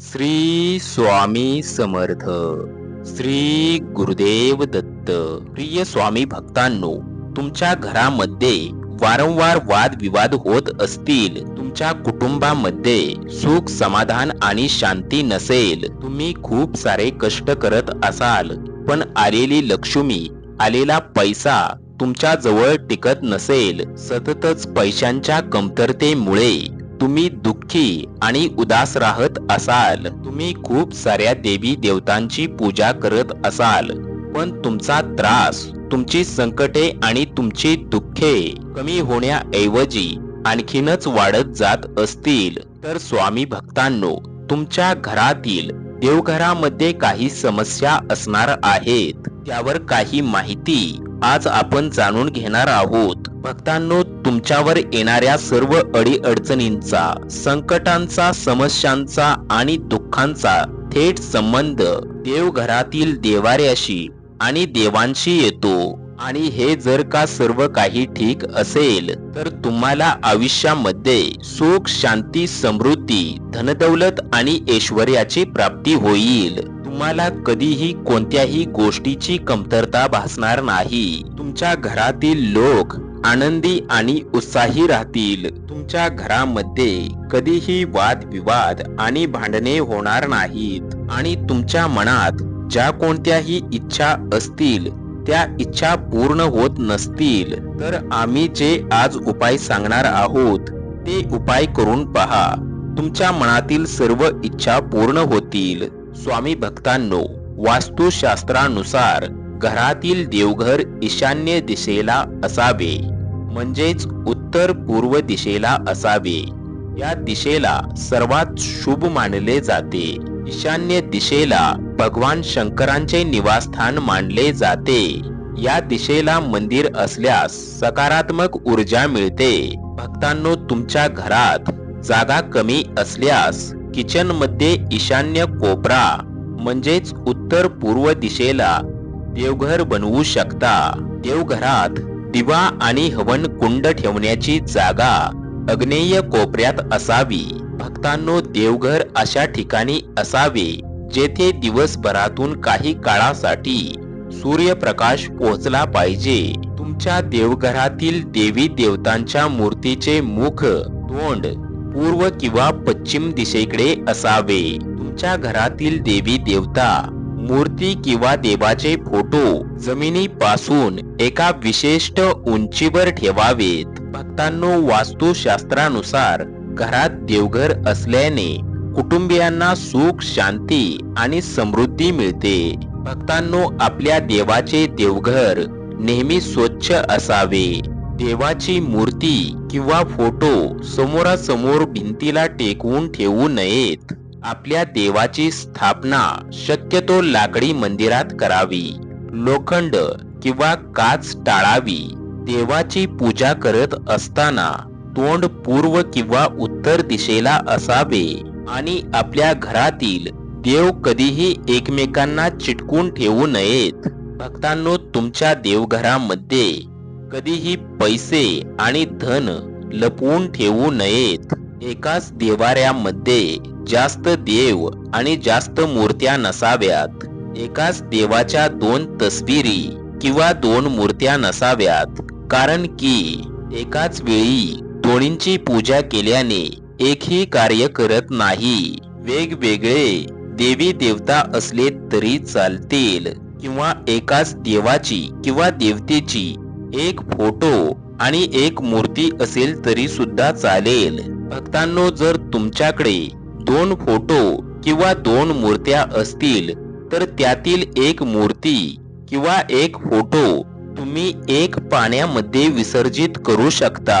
श्री स्वामी समर्थ श्री गुरुदेव दत्त. प्रिय स्वामी भक्तांनो तुमच्या घरामध्ये वारंवार वादविवाद होत असतील तुमच्या कुटुंबामध्ये सुख समाधान आणि शांती नसेल तुम्ही खूप सारे कष्ट करत असाल पण आलेली लक्ष्मी आलेला पैसा तुमच्या जवळ टिकत नसेल सततच पैशांच्या कमतरतेमुळे तुम्ही दुःखी आणि उदास राहत असाल. तुम्ही खूप साऱ्या देवी देवतांची पूजा करत असाल. पण तुमचा त्रास तुमची संकटे आणि तुमची दुःखे कमी होण्याऐवजी आणखीनच वाढत जात असतील. तर स्वामी भक्तांनो तुमच्या घरातील देवघरामध्ये काही समस्या असणार आहेत. त्यावर काही माहिती आज आपण जाणून घेणार आहोत. भक्तांनो तुमच्यावर येणाऱ्या सर्व अडी अडचणींचा संकटांचा समस्यांचा आणि दुःखांचा थेट संबंध देवघरातील देवाऱ्याशी आणि देवांशी येतो. आणि हे जर का सर्व काही ठीक असेल तर तुम्हाला आयुष्यामध्ये सुख शांती समृद्धी धनदौलत आणि ऐश्वर्याची प्राप्ती होईल. तुम्हाला कधीही कोणत्याही गोष्टीची कमतरता भासणार नाही. तुमच्या घरातील लोक आनंदी आणि उत्साही राहतील. तुमच्या घरामध्ये कधीही वादविवाद आणि भांडणे होणार नाहीत. आणि तुमच्या मनात ज्या कोणत्याही इच्छा असतील त्या इच्छा पूर्ण होत नसतील. तर आम्ही जे आज उपाय सांगणार आहोत ते उपाय करून पहा. तुमच्या मनातील सर्व इच्छा पूर्ण होतील. स्वामी भक्तांनो वास्तुशास्त्रानुसार घरातील देवघर ईशान्य दिशेला असावे. म्हणजेच उत्तर पूर्व दिशेला असावे. या दिशेला सर्वात शुभ मानले जाते. ईशान्य दिशेला भगवान शंकरांचे निवासस्थान मानले जाते. या दिशेला मंदिर असल्यास सकारात्मक ऊर्जा मिळते. भक्तांनो तुमच्या घरात जागा कमी असल्यास किचनमध्ये ईशान्य कोपरा म्हणजेच उत्तर पूर्व दिशेला देवघर बनवू शकता. देवघरात दिवा आणि हवन कुंड ठेवण्याची जागा अग्नेय कोपऱ्यात असावी. भक्तांनो देवघर अशा ठिकाणी असावे जेथे दिवसभरातून काही काळासाठी सूर्यप्रकाश पोहोचला पाहिजे. तुमच्या देवघरातील देवी देवतांच्या मूर्तीचे मुख तोंड पूर्व किंवा पश्चिम दिशेकडे असावे. तुमच्या घरातील देवी देवता मूर्ती किंवा देवाचे फोटो जमिनीपासून एका विशिष्ट उंचीवर ठेवावेत. भक्तांनो वास्तुशास्त्रानुसार घरात देवघर असल्याने कुटुंबियांना सुख शांती आणि समृद्धी मिळते. भक्तांनो आपल्या देवाचे देवघर नेहमी स्वच्छ असावे. देवाची मूर्ती किंवा फोटो समोरासमोर भिंतीला टेकवून ठेवू नयेत. आपल्या देवाची स्थापना शक्यतो लाकडी मंदिरात करावी लोखंड किंवा काच टाळावी. देवाची पूजा करत असताना तोंड पूर्व किंवा उत्तर दिशेला असावे आणि आपल्या घरातील देव कधीही एकमेकांना चिटकून ठेवू नयेत. भक्तांनो तुमच्या देवघरामध्ये कधीही पैसे आणि धन लपवून ठेवू नयेत. एकाच देवाऱ्यामध्ये जास्त देव आणि जास्त मूर्त्या नसाव्यात. एकाच देवाच्या दोन तस्बिरी किंवा दोन मूर्त्या नसाव्यात. कारण की एकाच वेळी दोन्हींची पूजा केल्याने एकही कार्य करत नाही. वेगवेगळे देवी देवता असले तरी चालतील किंवा एकाच देवाची किंवा देवतेची एक फोटो आणि एक मूर्ती असेल तरी सुद्धा चालेल. भक्तांनो जर तुमच्याकडे दोन फोटो किंवा दोन मूर्त्या असतील तर त्यातील एक मूर्ती किंवा एक फोटो तुम्ही एक पाण्यामध्ये विसर्जित करू शकता.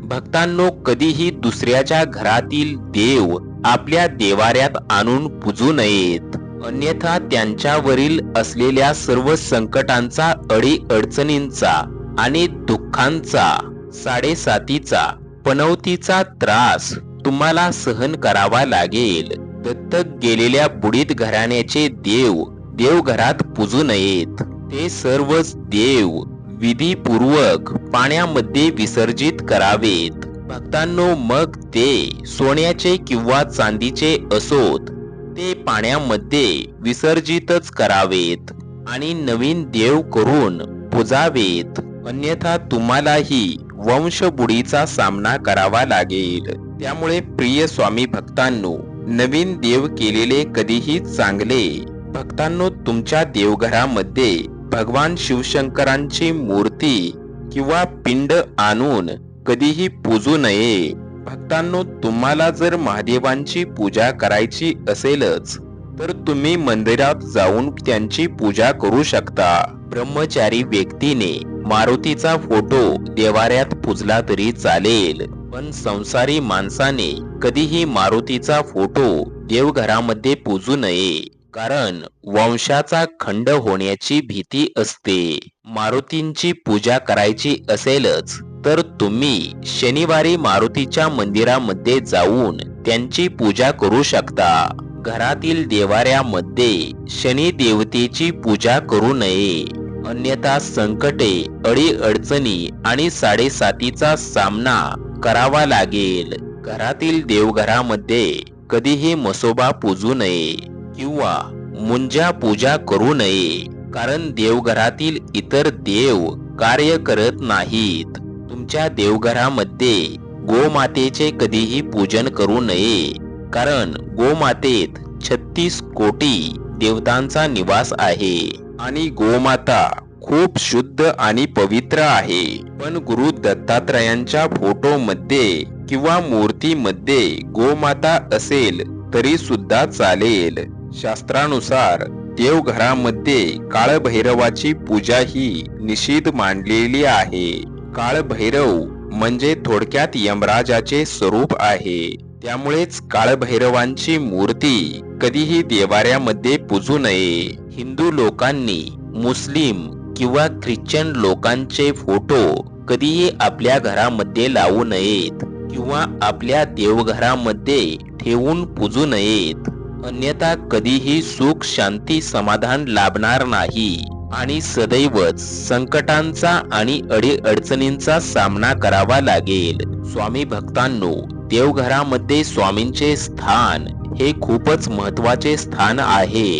भक्तांनो कधीही दुसऱ्याच्या घरातील देव आपल्या देवाऱ्यात आणून पूजू नयेत. अन्यथा त्यांच्यावरील असलेल्या सर्व संकटांचा अडी अडचणींचा आणि दुःखांचा साडेसातीचा पनवतीचा त्रास तुम्हाला सहन करावा लागेल. दत्तक गेलेल्या बुडीत घराण्याचे देव देवघरात पूजू नयेत. ते सर्वच देव विधीपूर्वक पाण्यामध्ये विसर्जित करावेत. भक्तांनो मग ते सोन्याचे किंवा चांदीचे असोत ते पाण्यामध्ये विसर्जितच करावेत आणि नवीन देव करून पुजावेत. अन्यथा तुम्हालाही वंशबुडीचा सामना करावा लागेल. त्यामुळे प्रिय स्वामी भक्तांनो नवीन देव केलेले कधीही चांगले. भक्तांनो तुमच्या देवघरामध्ये भगवान शिवशंकरांची मूर्ती किंवा पिंड आणून कधीही पूजू नये. भक्तांनो तुम्हाला जर महादेवांची पूजा करायची असेलच तर तुम्ही मंदिरात जाऊन त्यांची पूजा करू शकता. ब्रह्मचारी व्यक्तीने मारुतीचा फोटो देवाऱ्यात पूजला तरी चालेल. पण संसारी माणसाने कधीही मारुतीचा फोटो देवघरामध्ये पूजू नये. कारण वंशाचा खंड होण्याची भीती असते. मारुतींची पूजा करायची असेलच तर तुम्ही शनिवारी मारुतीच्या मंदिरामध्ये जाऊन त्यांची पूजा करू शकता. घरातील देवाऱ्यामध्ये शनी देवतेची पूजा करू नये. अन्यथा संकटे अडी अडचणी आणि साडेसातीचा सामना करावा लागेल. घरातील देवघरामध्ये कधीही मसोबा पूजू नये किंवा मुंजा पूजा करू नये कारण देवघरातील इतर देव कार्य करत नाहीत. तुमच्या देवघरामध्ये गोमातेचे कधीही पूजन करू नये कारण गोमातेत छत्तीस कोटी देवतांचा निवास आहे. आणि गोमाता खूप शुद्ध आणि पवित्र आहे. पण गुरु दत्तात्रयांच्या फोटो मध्ये किंवा मूर्तीमध्ये गोमाता असेल तरी सुद्धा चालेल. शास्त्रानुसार देवघरामध्ये काळभैरवाची पूजा ही निषिद्ध मांडलेली आहे. काळभैरव म्हणजे थोडक्यात यमराजाचे स्वरूप आहे. त्यामुळेच काळभैरवांची मूर्ती कधीही देवाऱ्यामध्ये पूजू नये. हिंदू लोकांनी मुस्लिम किंवा ख्रिश्चन लोकांचे फोटो कधीही आपल्या घरामध्ये लावू नयेत किंवा आपल्या देवघरामध्ये ठेवून पूजू नयेत. अन्यथा कधीही सुख शांती समाधान लाभणार नाही. आणि सदैवच संकटांचा आणि अडीअडचणींचा सामना करावा लागेल. स्वामी भक्तांनो देवघरामध्ये स्वामींचे स्थान हे खूपच महत्त्वाचे स्थान आहे.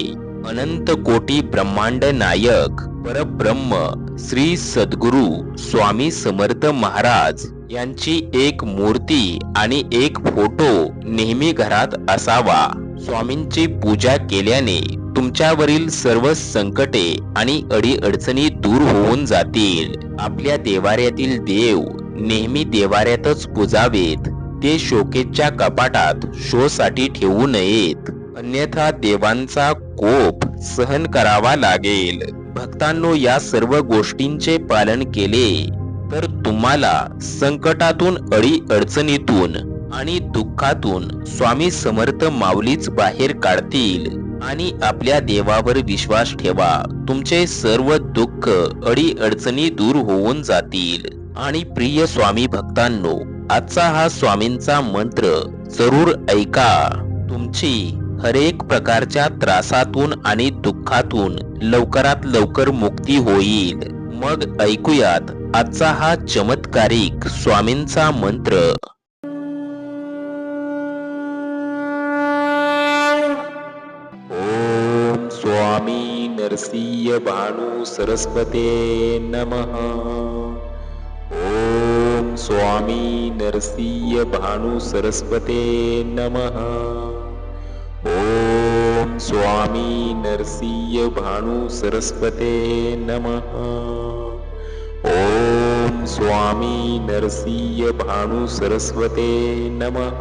अनंत कोटी ब्रह्मांड नायक परब्रह्म श्री सद्गुरु स्वामी समर्थ महाराज यांची एक मूर्ती आणि एक फोटो नेहमी घरात असावा. स्वामींची पूजा केल्याने तुमच्यावरील सर्व संकटे आणि अडीअडचणी दूर होऊन जातील. आपल्या देवाऱ्यातील देव नेहमी देवाऱ्यातच पूजावेत. ते शोकेच्या कपाटात शोसाठी ठेवू नयेत. अन्यथा देवांचा कोप सहन करावा लागेल. भक्तांनो या सर्व गोष्टींचे पालन केले तर तुम्हाला संकटातून अडी अडचणीतून आणि दुःखातून स्वामी समर्थ माऊलीच बाहेर काढतील आणि आपल्या देवावर विश्वास ठेवा. तुमचे सर्व दुःख अडी अडचणी दूर होऊन जातील. आणि प्रिय स्वामी भक्तांनो आजचा हा स्वामींचा मंत्र जरूर ऐका. तुमची हरेक प्रकारच्या त्रासातून आणि दुःखातून लवकरात लवकर मुक्ती होईल. मग ऐकूयात आजचा हा चमत्कारिक स्वामींचा मंत्र. ओम स्वामी नरसिंह भानू सरस्वते नमः. ओम स्वामी नरसीय भुसरस्वते नमः। ॐ स्वामी नरसीय भानुसरस्वते नमः। ॐ स्वामी नरसिंह भानुसरस्वते नमः।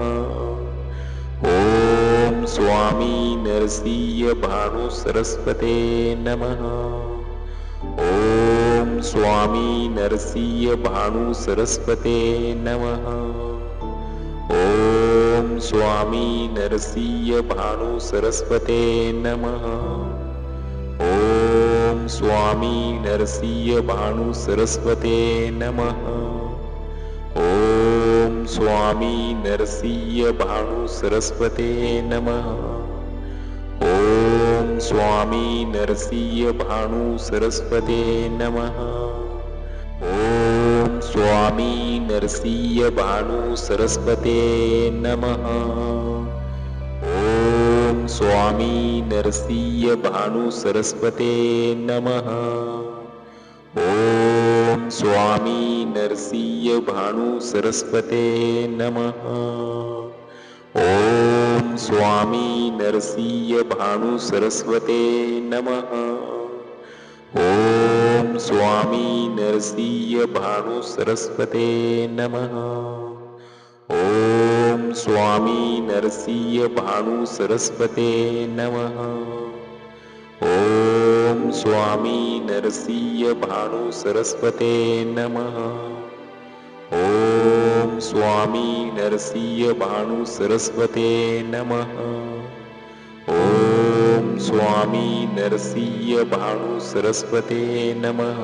ॐ स्वामी नरसिंह भानुसरस्वते नमः। स्वामी नरसिंहभानुसरस्वते नमः। ॐ स्वामी नरसिंहभानुसरस्वते नमः। ॐ स्वामी नरसिंहभानुसरस्वते नमः। ॐ स्वामी नरसिंहभानुसरस्वते नमः। स्वामी नरसिंहभानुसरस्वते नमः। ॐ स्वामी नरसिंहभानुसरस्वते नमः। ॐ स्वामी नरसिंहभानुसरस्वते नमः। ॐ स्वामी नरसिंहभानुसरस्वते नमः। स्वामी नरसिंह भानुसरस्वते नमः। ॐ स्वामी नरसिंह भानुसरस्वते नमः। ॐ स्वामी नरसिंह भानुसरस्वते नमः। ॐ स्वामी नरसिंह भानुसरस्वते नमः। ॐ स्वामी नरसिंहभानुसरस्वते नमः। ॐ स्वामी नरसिंहभानुसरस्वते नमः।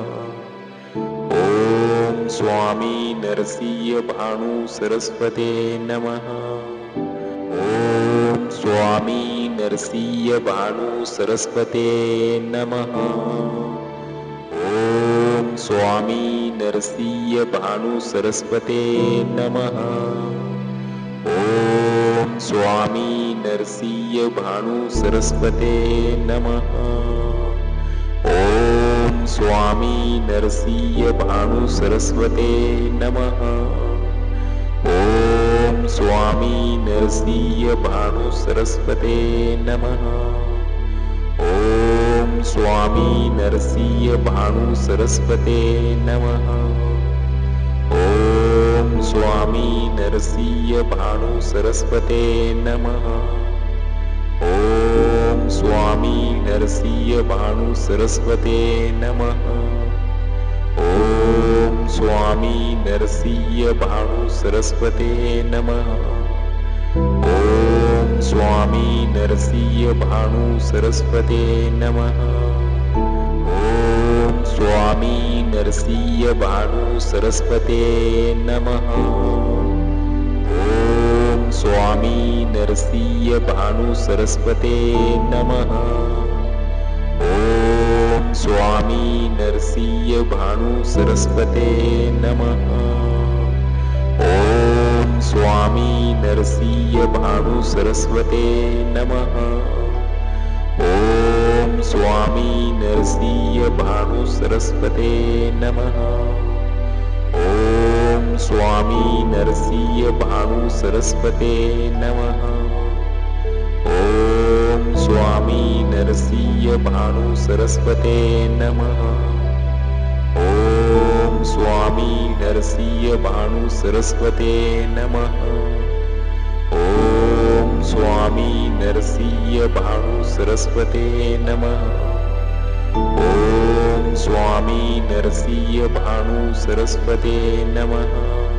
ॐ स्वामी नरसिंहभानुसरस्वते नमः। ॐ स्वामी नरसिंहभानुसरस्वते नमः। स्वामी नरसीय भुसरस्वते नमः। ॐ स्वामी नरसीय भानुसरस्वते नमः। ॐ स्वामी नरसीय भुसरस्वते नमः। ॐ स्वामी नरसीय भुसरस्वते नमः। स्वामी नरसिंहभानूसरस्वते नमः। ॐ स्वामी नरसीयभानुसरस्वते नमः। ॐ स्वामी नरसिंहभानुसरस्वते नमः। ॐ स्वामी नरसिंहभानुसरस्वते नमः। स्वामी नरसिंहभानसरस्वते नमः। ॐ स्वामी नरसिंहभानुसरस्वते ॐ स्वामी नरसिंहभानुसरस्वते नमः। ॐ स्वामी नरसिंहभानुसरस्वते नमः। ॐ स्वामी नरसीय भानुसरस्वते नमः। ॐ स्वामी नरसीय भानुसरस्वते नमः। ॐ स्वामी नरसिंहभानुसरस्वते नमः। ॐ स्वामी नरसिंहभानुसरस्वते नमः। नुसरस्वते नमः। ॐ स्वामी नरसिंहभानुसरस्वते नमः। ॐ स्वामी नरसिंहभानुसरस्वते नमः।